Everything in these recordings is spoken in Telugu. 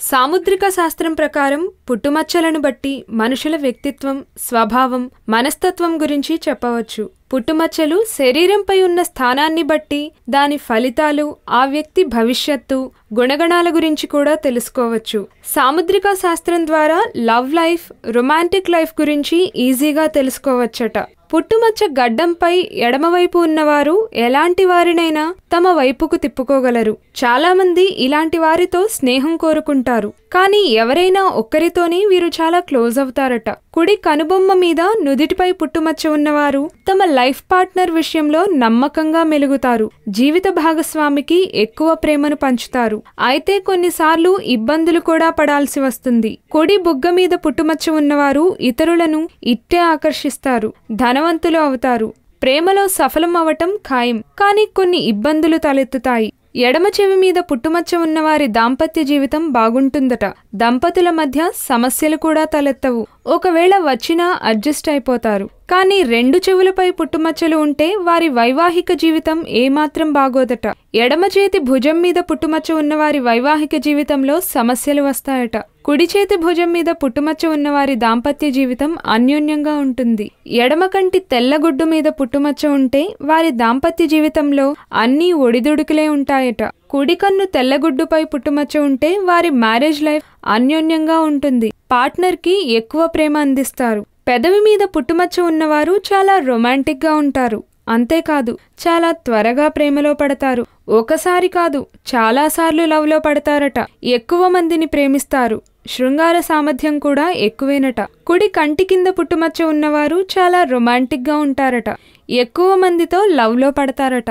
సాముద్రిక శాస్త్రం ప్రకారం పుట్టుమచ్చలను బట్టి మనుషుల వ్యక్తిత్వం స్వభావం మనస్తత్వం గురించి చెప్పవచ్చు. పుట్టుమచ్చలు శరీరంపై ఉన్న స్థానాన్ని బట్టి దాని ఫలితాలు ఆ వ్యక్తి భవిష్యత్తు గుణగణాల గురించి కూడా తెలుసుకోవచ్చు. సాముద్రిక శాస్త్రం ద్వారా లవ్ లైఫ్ రొమాంటిక్ లైఫ్ గురించి ఈజీగా తెలుసుకోవచ్చట. పుట్టుమచ్చ గడ్డంపై ఎడమవైపు ఉన్నవారు ఎలాంటి వారినైనా తమ వైపుకు తిప్పుకోగలరు. చాలామంది ఇలాంటి వారితో స్నేహం కోరుకుంటారు. కానీ ఎవరైనా ఒక్కరితోనే వీరు చాలా క్లోజ్ అవుతారట. కుడి కనుబొమ్మ మీద నుదిటిపై పుట్టుమచ్చ ఉన్నవారు తమ లైఫ్ పార్ట్నర్ విషయంలో నమ్మకంగా మెలుగుతారు. జీవిత భాగస్వామికి ఎక్కువ ప్రేమను పంచుతారు. అయితే కొన్నిసార్లు ఇబ్బందులు కూడా పడాల్సి వస్తుంది. కుడి బుగ్గ మీద పుట్టుమచ్చ ఉన్నవారు ఇతరులను ఇట్టే ఆకర్షిస్తారు. ధనవంతులు అవుతారు. ప్రేమలో సఫలం అవటం ఖాయం. కానీ కొన్ని ఇబ్బందులు తలెత్తుతాయి. ఎడమ చెవి మీద పుట్టుమచ్చ ఉన్నవారి దాంపత్య జీవితం బాగుంటుందట. దంపతుల మధ్య సమస్యలు కూడా తలెత్తవు. ఒకవేళ వచ్చినా అడ్జస్ట్ అయిపోతారు. కానీ రెండు చెవులపై పుట్టుమచ్చలు ఉంటే వారి వైవాహిక జీవితం ఏమాత్రం బాగోదట. ఎడమ చేతి భుజం మీద పుట్టుమచ్చ ఉన్నవారి వైవాహిక జీవితంలో సమస్యలు వస్తాయట. కుడి చేతి భుజం మీద పుట్టుమచ్చ ఉన్నవారి దాంపత్య జీవితం అన్యోన్యంగా ఉంటుంది. ఎడమ కంటి తెల్లగుడ్డు మీద పుట్టుమచ్చ ఉంటే వారి దాంపత్య జీవితంలో అన్నీ ఒడిదుడుకులే ఉంటాయట. కుడి కన్ను తెల్లగుడ్డుపై పుట్టుమచ్చ ఉంటే వారి మ్యారేజ్ లైఫ్ అన్యోన్యంగా ఉంటుంది. పార్ట్నర్కి ఎక్కువ ప్రేమ అందిస్తారు. పెదవి మీద పుట్టుమచ్చ ఉన్నవారు చాలా రొమాంటిక్గా ఉంటారు. అంతేకాదు చాలా త్వరగా ప్రేమలో పడతారు. ఒకసారి కాదు చాలాసార్లు లవ్లో పడతారట. ఎక్కువ మందిని ప్రేమిస్తారు. శృంగార సామర్థ్యం కూడా ఎక్కువేనట. కుడి కంటి కింద పుట్టుమచ్చ ఉన్నవారు చాలా రొమాంటిక్గా ఉంటారట. ఎక్కువ మందితో లవ్లో పడతారట.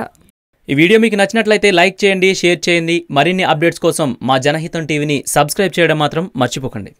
ఈ వీడియో మీకు నచ్చినట్లయితే లైక్ చేయండి షేర్ చేయండి. మరిన్ని అప్డేట్స్ కోసం మా జనహితం టీవీని సబ్స్క్రైబ్ చేయడం మాత్రం మర్చిపోకండి.